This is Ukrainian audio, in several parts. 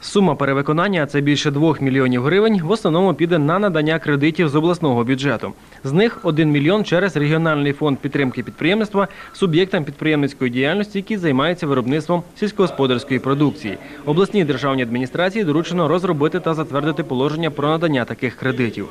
Сума перевиконання, це більше 2 мільйонів гривень, в основному піде на надання кредитів з обласного бюджету. З них 1 мільйон через регіональний фонд підтримки підприємництва суб'єктам підприємницької діяльності, які займаються виробництвом сільськогосподарської продукції. Обласній державній адміністрації доручено розробити та затвердити положення про надання таких кредитів.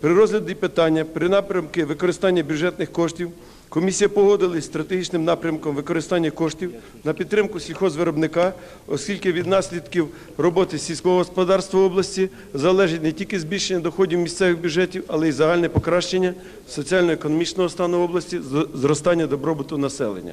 При розгляді питання при напрямки використання бюджетних коштів комісія погодилась з стратегічним напрямком використання коштів на підтримку сільхозвиробника, оскільки від наслідків роботи сільського господарства області залежить не тільки збільшення доходів місцевих бюджетів, але й загальне покращення соціально-економічного стану області, зростання добробуту населення.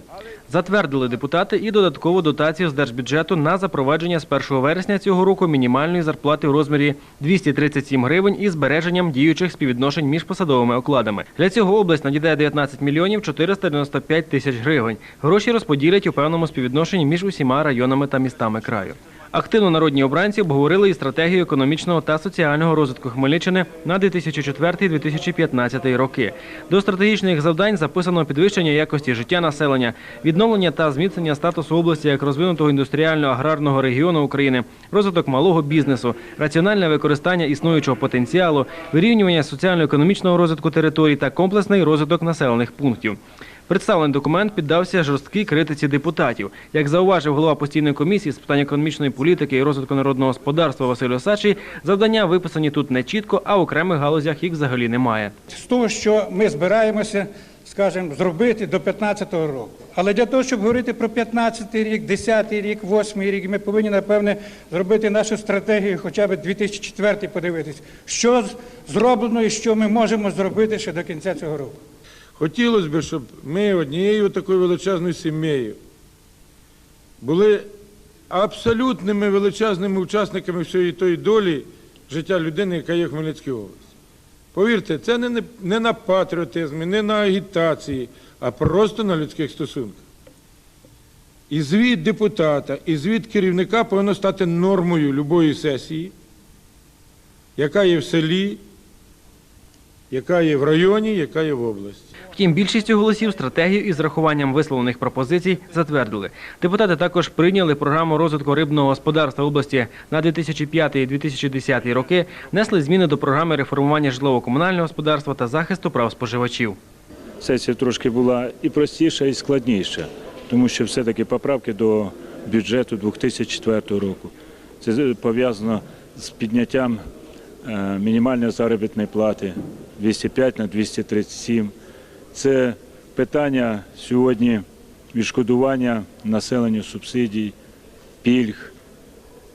Затвердили депутати і додаткову дотацію з держбюджету на запровадження з 1 вересня цього року мінімальної зарплати в розмірі 237 гривень із збереженням діючих співвідношень між посадовими окладами. Для цього область надійде 19 мільйонів 495 тисяч гривень. Гроші розподілять у певному співвідношенні між усіма районами та містами краю. Активно народні обранці обговорили і стратегію економічного та соціального розвитку Хмельниччини на 2004-2015 роки. До стратегічних завдань записано підвищення якості життя населення, відновлення та зміцнення статусу області як розвинутого індустріально-аграрного регіону України, розвиток малого бізнесу, раціональне використання існуючого потенціалу, вирівнювання соціально-економічного розвитку територій та комплексний розвиток населених пунктів. Представлений документ піддався жорсткій критиці депутатів. Як зауважив голова постійної комісії з питань економічної політики і розвитку народного господарства Василь Осадчий, завдання виписані тут не чітко, а в окремих галузях їх взагалі немає. з того, що ми збираємося, скажімо, зробити до 15-го року. Але для того, щоб говорити про 15-й рік, 10-й рік, 8-й рік, ми повинні, напевне, зробити нашу стратегію, хоча б 2004 подивитись, що зроблено і що ми можемо зробити ще до кінця цього року. Хотілося б, щоб ми однією такою величезною сім'єю були абсолютними величезними учасниками всієї тої долі життя людини, яка є в Хмельницькій області. Повірте, це не, не- на патріотизмі, не на агітації, а просто на людських стосунках. І звіт депутата, і звіт керівника повинно стати нормою любої сесії, яка є в селі, яка є в районі, яка є в області. Втім, більшістю голосів стратегію із рахуванням висловлених пропозицій затвердили. Депутати також прийняли програму розвитку рибного господарства області на 2005-2010 роки, внесли зміни до програми реформування житлово-комунального господарства та захисту прав споживачів. сесія трошки була і простіша, і складніша, тому що все-таки поправки до бюджету 2004 року. Це пов'язано з підняттям е, мінімальної заробітної плати 205 на 237. Це питання сьогодні відшкодування населенню субсидій, пільг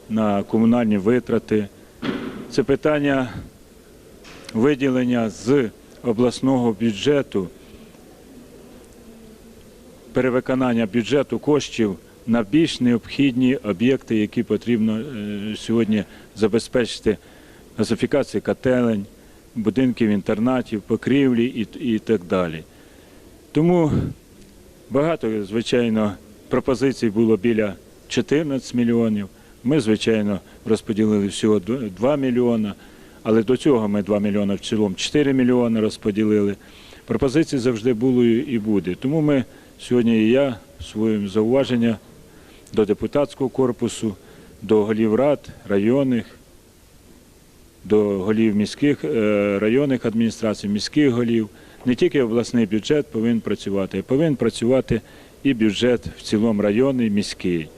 на комунальні витрати. Це питання виділення з обласного бюджету перевиконання бюджету коштів на більш необхідні об'єкти, які потрібно е, сьогодні забезпечити газифікацію котелень, будинків інтернатів, покрівлі і, і так далі. Тому багато, звичайно, пропозицій було біля 14 мільйонів. Ми, звичайно, розподілили всього 2 мільйона, але до цього ми 2 мільйони в цілому 4 мільйони розподілили. Пропозицій завжди було і буде. Тому ми сьогодні і я своїм зауваження до депутатського корпусу, до голів рад, районних, до голів міських е, районних адміністрацій, міських голів. Не тільки обласний бюджет повинен працювати, повинен працювати і бюджет в цілому районний, міський.